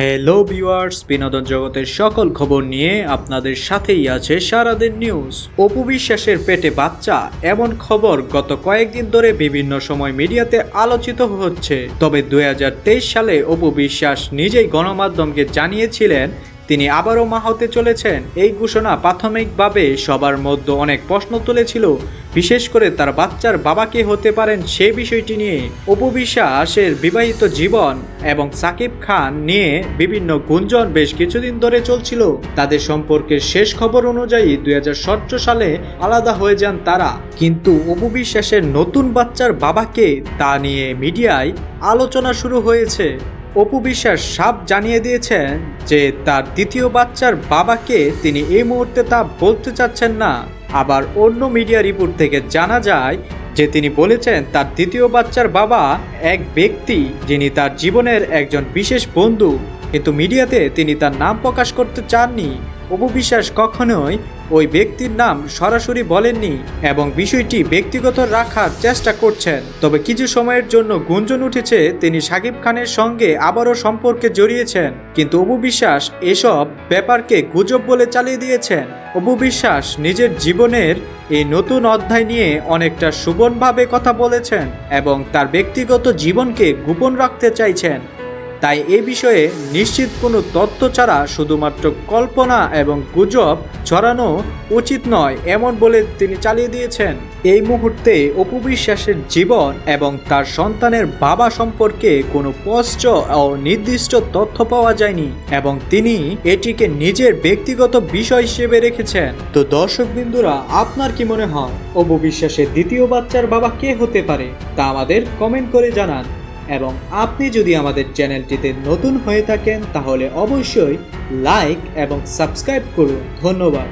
Hello viewers বিনোদন জগতের সকল খবর নিয়ে আপনাদের সাথেই আছে সারাদিন নিউজ অপু বিশ্বাসের পেটে বাচ্চা, এমন খবর গত কয়েকদিন ধরে বিভিন্ন সময় মিডিয়াতে আলোচিত হচ্ছে। তবে দু হাজার তেইশ সালে অপু বিশ্বাস নিজেই গণমাধ্যমকে জানিয়েছিলেন তিনি আবারও মা হতে চলেছেন। এই ঘোষণা প্রাথমিকভাবে সবার মধ্যে অনেক প্রশ্ন তুলেছিল। বিশেষ করে তার বাচ্চার বাবাকে হতে পারেন সেই বিষয়টি নিয়ে। উপবিশ্বাসের বিবাহিত জীবন এবং সাকিব খান নিয়ে বিভিন্ন গুঞ্জন বেশ কিছুদিন ধরে চলছিল। তাদের সম্পর্কের শেষ খবর অনুযায়ী দু হাজার সতেরো সালে আলাদা হয়ে যান তারা। কিন্তু উপবিশ্বাসের নতুন বাচ্চার বাবাকে তা নিয়ে মিডিয়ায় আলোচনা শুরু হয়েছে। অপু বিশ্বাস সাপ জানিয়ে দিয়েছেন যে তার দ্বিতীয় বাচ্চার বাবাকে তিনি এই মুহূর্তে তা বলতে চাচ্ছেন না। আবার অন্য মিডিয়া রিপোর্ট থেকে জানা যায় যে তিনি বলেছেন তার দ্বিতীয় বাচ্চার বাবা এক ব্যক্তি যিনি তার জীবনের একজন বিশেষ বন্ধু। কিন্তু মিডিয়াতে তিনি তার নাম প্রকাশ করতে চাননি। অপু বিশ্বাস কখনোই ওই ব্যক্তির নাম সরাসরি বলেননি এবং বিষয়টি ব্যক্তিগত রাখার চেষ্টা করছেন। তবে কিছু সময়ের জন্য গুঞ্জন উঠেছে তিনি সাকিব খানের সঙ্গে আবারও সম্পর্কে জড়িয়েছেন। কিন্তু অপু বিশ্বাস এসব ব্যাপারকে গুজব বলে চালিয়ে দিয়েছেন। অপু বিশ্বাস নিজের জীবনের এই নতুন অধ্যায় নিয়ে অনেকটা সুবনভাবে কথা বলেছেন এবং তার ব্যক্তিগত জীবনকে গোপন রাখতে চাইছেন। তাই এ বিষয়ে নিশ্চিত কোনো তথ্য ছাড়া শুধুমাত্র কল্পনা এবং গুজব ছড়ানো উচিত নয়, এমন বলে তিনি চালিয়ে দিয়েছেন। এই মুহূর্তে অপু বিশ্বাসের জীবন এবং তার সন্তানের বাবা সম্পর্কে কোনো স্পষ্ট ও নির্দিষ্ট তথ্য পাওয়া যায়নি এবং তিনি এটিকে নিজের ব্যক্তিগত বিষয় হিসেবে রেখেছেন। তো দর্শক বিন্দুরা, আপনার কি মনে হয়? অপু বিশ্বাসের দ্বিতীয় বাচ্চার বাবা কে হতে পারে? তা আমাদের কমেন্ট করে জানান। এবং আপনি যদি আমাদের চ্যানেলটিতে নতুন হয়ে থাকেন, তাহলে অবশ্যই লাইক এবং সাবস্ক্রাইব করুন। ধন্যবাদ।